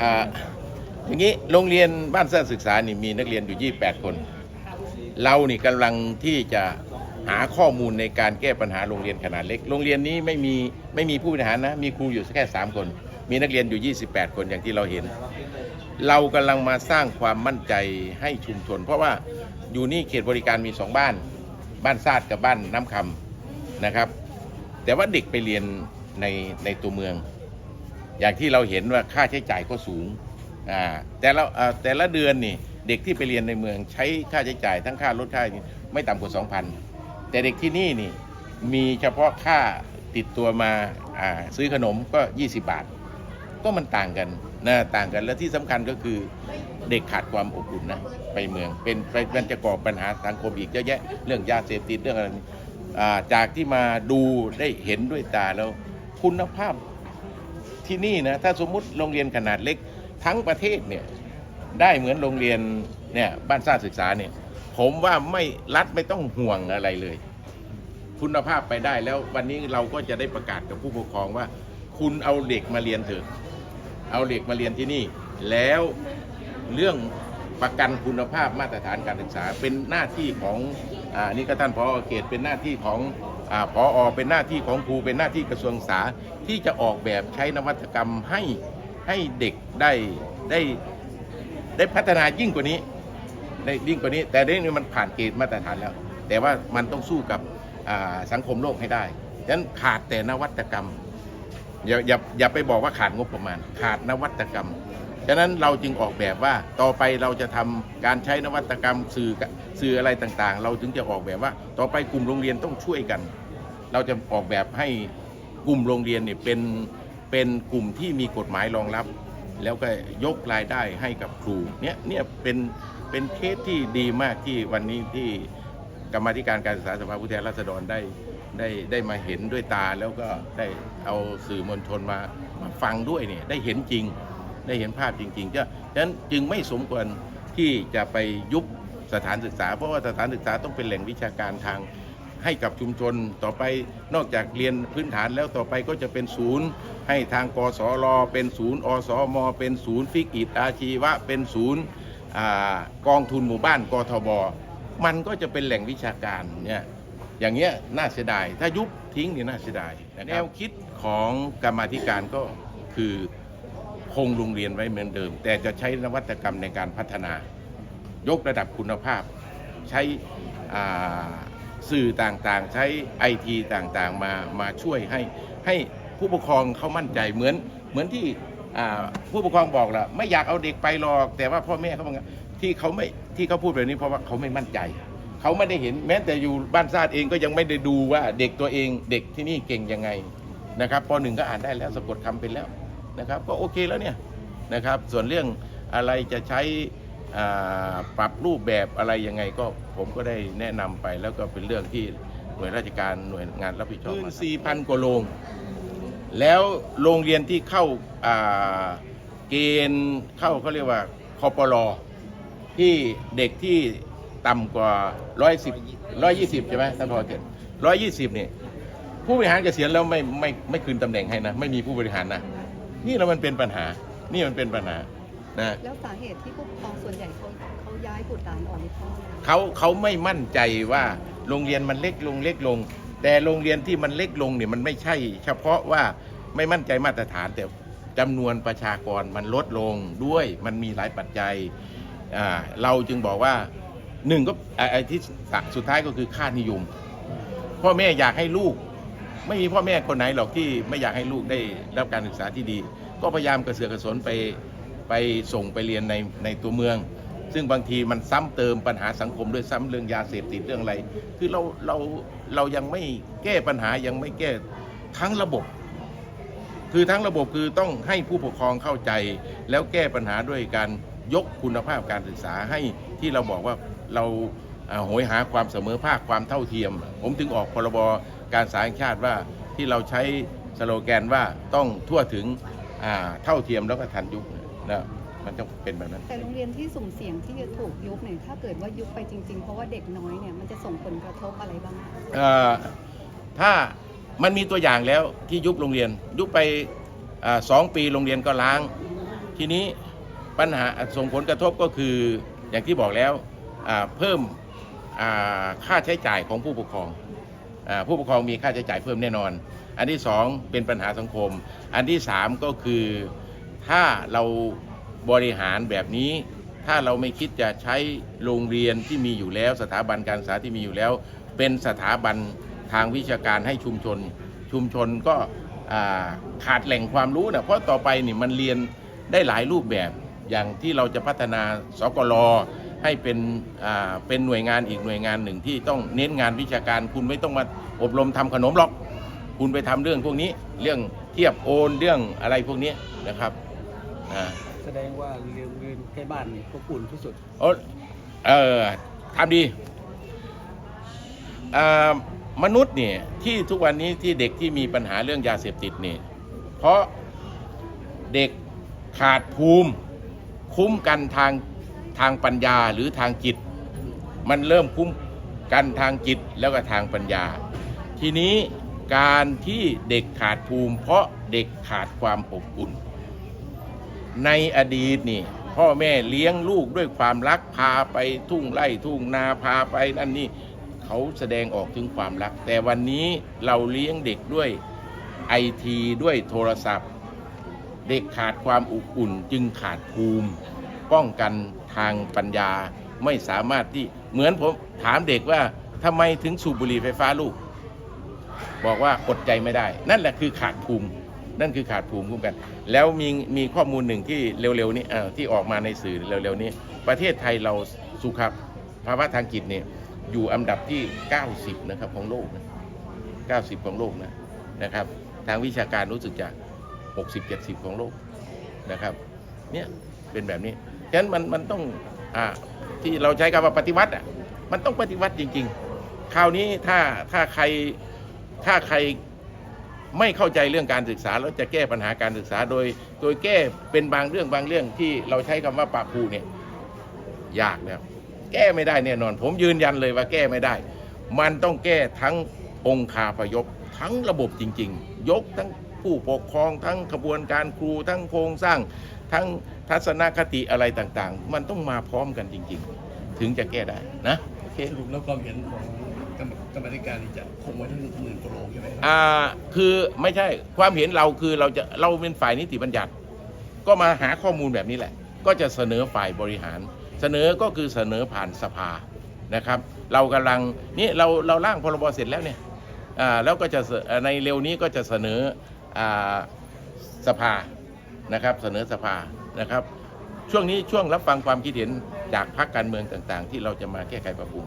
อ่าอย่างนี้โรงเรียนบ้านสร้างศึกษานี่มีนักเรียนอยู่ 28 คน เรานี่กำลังที่จะหาข้อมูลในการแก้ปัญหาโรงเรียนขนาดเล็ก โรงเรียนนี้ไม่มีไม่มีผู้บริหารนะ มีครูอยู่แค่ 3 คน มีนักเรียนอยู่ 28 คนอย่างที่เราเห็น เรากำลังมาสร้างความมั่นใจให้ชุมชน เพราะว่าอยู่นี่เขตบริการมีสองบ้าน บ้านซาดกับบ้านน้ำคำนะครับ แต่ว่าเด็กไปเรียนในในตัวเมือง อย่างที่เราเห็นว่าค่าใช้จ่ายก็สูงอ่าแต่ละอ่าแต่ละเดือนนี่เด็กที่ไปเรียนในเมืองใช้ค่าใช้จ่ายทั้งค่ารถค่าไม่ต่ำกว่า 2,000 แต่เด็กที่นี่นี่มีเฉพาะค่าติดตัวมาอ่าซื้อขนมก็ 20 บาท ก็มันต่างกันนะต่างกันและที่สำคัญก็คือเด็กขาดความอบอุ่นนะไปเมืองเป็นเป็นมันจะก่อปัญหาสังคมอีกเยอะแยะเรื่องยาเสพติดเรื่องอะไรอ่าจากที่มาดูได้เห็นด้วยตาแล้วคุณภาพ ที่นี่นะถ้าสมมุติโรงเรียนขนาดเล็กทั้งประเทศเนี่ยได้เหมือนโรงเรียนเนี่ยบ้านสร้างศึกษาเนี่ยผมว่าไม่รัฐไม่ต้องห่วงอะไรเลย คุณภาพไปได้แล้ววันนี้เราก็จะได้ประกาศกับผู้ปกครองว่า คุณเอาเด็กมาเรียนเถอะเอาเด็กมาเรียนที่นี่ แล้วเรื่องประกันคุณภาพมาตรฐานการศึกษา เป็นหน้าที่ของอ่านี่ก็ท่านพอเขตเป็นหน้าที่ของ พออเป็นหน้าที่ของครูเป็นหน้าที่กระทรวงศึกษาที่จะออกแบบใช้นวัตกรรมให้ให้เด็กได้ได้ได้พัฒนายิ่งกว่านี้ได้ยิ่งกว่านี้ แต่เรื่องนี้มันผ่านเกณฑ์มาตรฐานแล้ว แต่ว่ามันต้องสู้กับอ่าสังคมโลกให้ได้ฉะนั้นขาดแต่นวัตกรรมอย่าอย่าอย่าไปบอกว่าขาดงบประมาณ ขาดนวัตกรรม ฉะนั้นเราจึงออกแบบว่าต่อไปเราจะทำการใช้นวัตกรรมสื่อสื่ออะไรต่างๆ เราถึงจะออกแบบว่าต่อไปกลุ่มโรงเรียนต้องช่วยกัน เราจะออกแบบให้กลุ่มโรงเรียนเนี่ยเป็นเป็นกลุ่มที่มีกฎหมายรองรับ แล้วก็ยกรายได้ให้กับครูเนี่ยเนี่ยเป็นเป็นเคสที่ดีมากที่วันนี้ที่กรรมธิการการศึกษาสภาผู้แทนราษฎรได้ได้ได้มาเห็นด้วยตาแล้วก็ได้เอาสื่อมวลชนมามาฟังด้วยเนี่ยได้เห็นจริง ได้เห็นภาพจริงๆก็ฉะนั้นจึงไม่สมควรที่จะไปยุบสถานศึกษา เพราะว่าสถานศึกษาต้องเป็นแหล่งวิชาการทางให้กับชุมชนต่อไปนอกจากเรียนพื้นฐานแล้วต่อไปก็จะเป็นศูนย์ ให้ทางกสรเป็นศูนย์อสมเป็นศูนย์ฟิกอิดอาชีวะ เป็นศูนย์กองทุนหมู่บ้านกทบ มันก็จะเป็นแหล่งวิชาการเนี่ยอย่างเงี้ยน่าเสียดาย ถ้ายุบทิ้งเนี่ยน่าเสียดายแนวคิดของกรรมธิการก็คือ คงโรงเรียนไว้เหมือนเดิม แต่จะใช้นวัตกรรมในการพัฒนา ยกระดับคุณภาพ ใช้สื่อต่างๆ ใช้ไอทีต่างๆ มามาช่วยให้ให้ผู้ปกครองเขามั่นใจเหมือนเหมือนที่ผู้ปกครองบอกละไม่อยากเอาเด็กไปหรอก แต่ว่าพ่อแม่เขาบอกที่เขาไม่ที่เขาพูดแบบนี้เพราะว่าเขาไม่มั่นใจเขาไม่ได้เห็นแม้แต่อยู่บ้านซาดเองก็ยังไม่ได้ดูว่าเด็กตัวเองเด็กที่นี่เก่งยังไงนะครับปหนึ่งก็อ่านได้แล้วสะกดคำเป็นแล้ว นะครับก็โอเคแล้วเนี่ยนะครับส่วนเรื่องอะไรจะใช้อ่าปรับรูปแบบอะไรยังไงก็ผมก็ได้แนะนำไปแล้วก็เป็นเรื่องที่หน่วยราชการหน่วยงานรับผิดชอบขึ้น4,000กว่าโรงแล้วโรงเรียนที่เข้าอ่าเกณฑ์เข้าเขาเรียกว่าคอปลอที่เด็กที่ต่ำกว่า110 120ใช่ไหมท่านพอเกิด120เนี่ยผู้บริหารเกษียณแล้วไม่ไม่ไม่คืนตำแหน่งให้นะ ไม่มีผู้บริหารนะ นี่เรามันเป็นปัญหา นี่มันเป็นปัญหานะแล้วสาเหตุที่ผู้ปกครองส่วนใหญ่เขาเขาย้ายบุตรหลานออกในเพราะอะไรเขาเขาไม่มั่นใจว่าโรงเรียนมันเล็กลงเล็กลง แต่โรงเรียนที่มันเล็กลงเนี่ยมันไม่ใช่ เฉพาะว่าไม่มั่นใจมาตรฐานแต่จำนวนประชากรมันลดลงด้วยมันมีหลายปัจจัยอ่าเราจึงบอกว่าหนึ่งก็ไอ้ไอ้ที่สุดท้ายก็คือค่านิยมพ่อแม่อยากให้ลูก ไม่มีพ่อแม่คนไหนหรอกที่ไม่อยากให้ลูกได้รับการศึกษาที่ดี ก็พยายามกระเสือกกระสนไปไปส่งไปเรียนในในตัวเมือง ซึ่งบางทีมันซ้ำเติมปัญหาสังคมด้วยซ้ำเรื่องยาเสพติดเรื่องอะไร คือเราเราเรายังไม่แก้ปัญหายังไม่แก้ทั้งระบบ คือทั้งระบบคือต้องให้ผู้ปกครองเข้าใจ แล้วแก้ปัญหาด้วยการยกคุณภาพการศึกษาให้ที่เราบอกว่าเราอ่าโหยหาความเสมอภาคความเท่าเทียม ผมถึงออกพรบ การศึกษาแห่งชาติว่าที่เราใช้สโลแกนว่าต้องทั่วถึงอ่าเท่าเทียมแล้วก็ทันยุคนะมันต้องเป็นแบบนั้น แต่โรงเรียนที่สุ่มเสี่ยงที่จะถูกยุบเนี่ยถ้าเกิดว่ายุบไปจริง ๆ เพราะว่าเด็กน้อยเนี่ยมันจะส่งผลกระทบอะไรบ้างคะเอ่อถ้ามันมีตัวอย่างแล้วที่ยุบโรงเรียน ยุบไปอาสองปีโรงเรียนก็ล้าง ทีนี้ปัญหาส่งผลกระทบก็คืออย่างที่บอกแล้วอ่าเพิ่มอ่าค่าใช้จ่ายของผู้ปกครองอา ผู้ปกครองมีค่าใช้จ่ายเพิ่มแน่นอน อันที่สองเป็นปัญหาสังคม อันที่สามก็คือถ้าเราบริหารแบบนี้ ถ้าเราไม่คิดจะใช้โรงเรียนที่มีอยู่แล้ว สถาบันการศึกษาที่มีอยู่แล้ว เป็นสถาบันทางวิชาการให้ชุมชน ชุมชนก็ขาดแหล่งความรู้นะเพราะต่อไปนี่มันเรียนได้หลายรูปแบบอย่างที่เราจะพัฒนาสกล ให้เป็นอ่าเป็นหน่วยงานอีกหน่วยงานหนึ่งที่ต้องเน้นงานวิชาการ คุณไม่ต้องมาอบรมทำขนมหรอก คุณไปทำเรื่องพวกนี้เรื่องเทียบโอนเรื่องอะไรพวกนี้นะครับอ่าแสดงว่าเรียนเรียนใกล้บ้านนี่ก็ปุ่นที่สุดโอ้เออทำดีอ่ามนุษย์เนี่ยที่ทุกวันนี้ที่เด็กที่มีปัญหาเรื่องยาเสพติดเนี่ยเพราะเด็กขาดภูมิคุ้มกันทาง ทางปัญญาหรือทางจิต มันเริ่มคุ้มกันทางจิตแล้วก็ทางปัญญา ทีนี้การที่เด็กขาดภูมิ เพราะเด็กขาดความอบอุ่น ในอดีตนี่พ่อแม่เลี้ยงลูกด้วยความรักพาไปทุ่งไร่ทุ่งนาพาไปนั่นนี่เขาแสดงออกถึงความรัก แต่วันนี้เราเลี้ยงเด็กด้วยไอทีด้วยโทรศัพท์ เด็กขาดความอบอุ่นจึงขาดภูมิ ป้องกัน ทางปัญญาไม่สามารถที่เหมือนผมถามเด็กว่าทำไมถึงสูบบุหรี่ไฟฟ้าลูก บอกว่าอดใจไม่ได้ นั่นแหละคือขาดภูมิ นั่นคือขาดภูมิคุ้มกัน แล้วมีมีข้อมูลหนึ่งที่เร็วๆนี้อ่อที่ออกมาในสื่อเร็วๆนี้ ประเทศไทยเราสุขภาวะทางจิตเนี่ยอยู่อันดับที่ 90 นะครับของโลกนะ90 ของโลกนะนะครับ ทางวิชาการรู้สึกจะ60 70 ของโลกนะครับ เนี่ยเป็นแบบนี้ ฉะนั้นมันมันต้องอที่เราใช้คำว่าปฏิวัติอะมันต้องปฏิวัติจริง ๆ คราวนี้ถ้าถ้าใครถ้าใครไม่เข้าใจเรื่องการศึกษาแล้วจะแก้ปัญหาการศึกษาโดย โดยแก้เป็นบางเรื่องบางเรื่องที่เราใช้คำว่าปาบครูเนี่ยยากนะครับแก้ไม่ได้แน่นอน ผมยืนยันเลยว่าแก้ไม่ได้ มันต้องแก้ทั้งองค์คาพยพทั้งระบบจริง ๆ ยกทั้งผู้ปกครองทั้งขบวนการครูทั้งโครงสร้าง ทั้งทัศนคติอะไรต่างๆ มันต้องมาพร้อมกันจริง ๆ ถึงจะแก้ได้นะโอเคสรุปแล้วความเห็นของกรรมกรรมาธิการนี่จะคงไว้ที่หมื่นกว่าโรงใช่ไหมครับอ่าคือไม่ใช่ความเห็นเราคือเราจะเราเป็นฝ่ายนิติบัญญัติ ก็มาหาข้อมูลแบบนี้แหละ ก็จะเสนอฝ่ายบริหาร เสนอก็คือเสนอผ่านสภานะครับ เรากำลังนี่เราเราร่างพรบเสร็จแล้วเนี่ยอ่าแล้วก็จะเสในเร็วนี้ก็จะเสนออ่าสภา นะครับเสนอสภานะครับ ช่วงนี้ช่วงรับฟังความคิดเห็นจากพรรคการเมืองต่างๆ ที่เราจะมาแก้ไขปรับปรุง